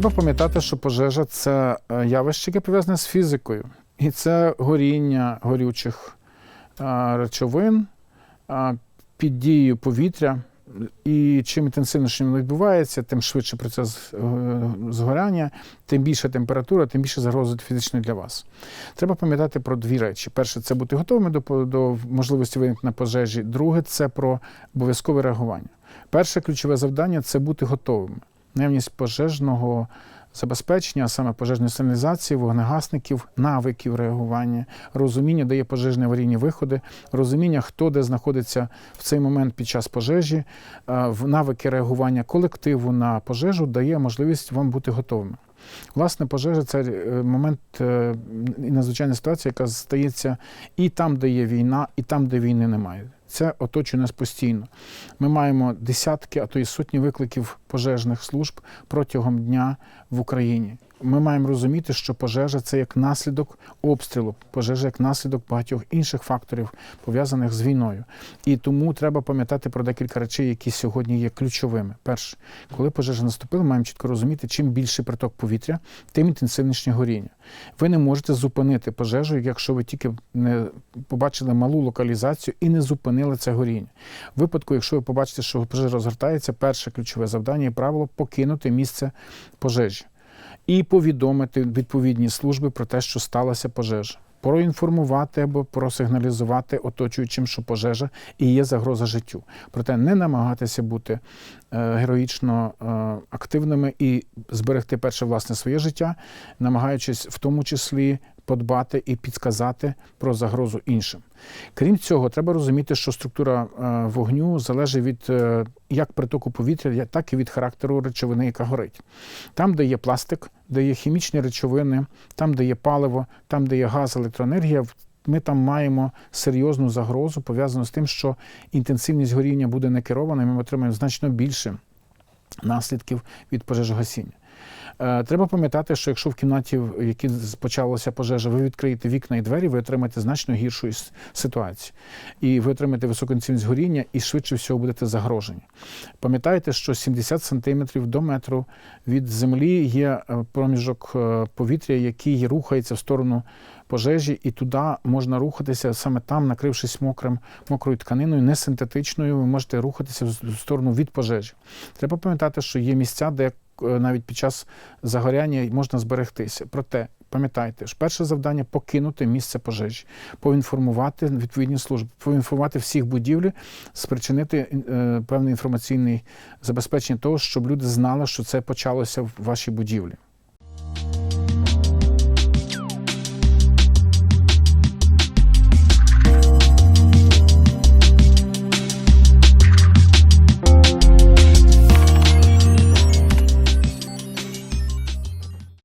Треба пам'ятати, що пожежа це е, явище, яке пов'язане з фізикою. І це горіння горючих е, речовин е, під дією повітря. І чим інтенсивніше воно відбувається, тим швидше процес згоряння, тим більша температура, тим більше загрози фізичної для вас. Треба пам'ятати про дві речі: перше це бути готовими до, до можливості виникнення пожежі. Друге це про обов'язкове реагування. Перше ключове завдання це бути готовими. Наявність пожежного забезпечення, а саме пожежної сигналізації, вогнегасників, навиків реагування, розуміння, де є пожежні аварійні виходи, розуміння, хто де знаходиться в цей момент під час пожежі, е, навики реагування колективу на пожежу дає можливість вам бути готовими. Власне, пожежа це е, момент е, і надзвичайна ситуація, яка стається і там, де є війна, і там, де війни немає. Це оточує нас постійно. Ми маємо десятки, а то й сотні викликів пожежних служб протягом дня в Україні. Ми маємо розуміти, що пожежа це як наслідок обстрілу, пожежа як наслідок багатьох інших факторів, пов'язаних з війною. І тому треба пам'ятати про декілька речей, які сьогодні є ключовими. Перше, коли пожежа наступила, маємо чітко розуміти, чим більший приток повітря, тим інтенсивніше горіння. Ви не можете зупинити пожежу, якщо ви тільки не побачили малу локалізацію і не зупинили це горіння. В випадку, якщо ви побачите, що пожежа розгортається, перше ключове завдання і правило покинути місце пожежі і повідомити відповідні служби про те, що сталася пожежа. Проінформувати або просигналізувати оточуючим, що пожежа і є загроза життю. Проте не намагатися бути е, героїчно е, активними і зберегти перше власне своє життя, намагаючись в тому числі подбати і підказати про загрозу іншим. Крім цього, треба розуміти, що структура е, вогню залежить від е, як притоку повітря, так і від характеру речовини, яка горить. Там, де є пластик, де є хімічні речовини, там, де є паливо, там, де є газ, електроенергія, ми там маємо серйозну загрозу, пов'язану з тим, що інтенсивність горіння буде не керована, і ми отримаємо значно більше наслідків від пожежогасіння. Е, Треба пам'ятати, що якщо в кімнаті, в якій почалася пожежа, ви відкриєте вікна і двері, ви отримаєте значно гіршу ситуацію. І ви отримаєте високу горіння і швидше всього будете загрожені. Пам'ятайте, що 70 сантиметрів до метру від землі є е, проміжок е, повітря, який рухається в сторону пожежі, і туди можна рухатися саме там, накрившись мокрим, мокрою тканиною, не синтетичною, ви можете рухатися в сторону від пожежі. Треба пам'ятати, що є місця, де навіть під час загоряння можна зберегтися. Проте пам'ятайте, що перше завдання покинути місце пожежі, поінформувати відповідні служби, поінформувати всіх будівлі, спричинити е, певне інформаційне забезпечення того, щоб люди знали, що це почалося в вашій будівлі.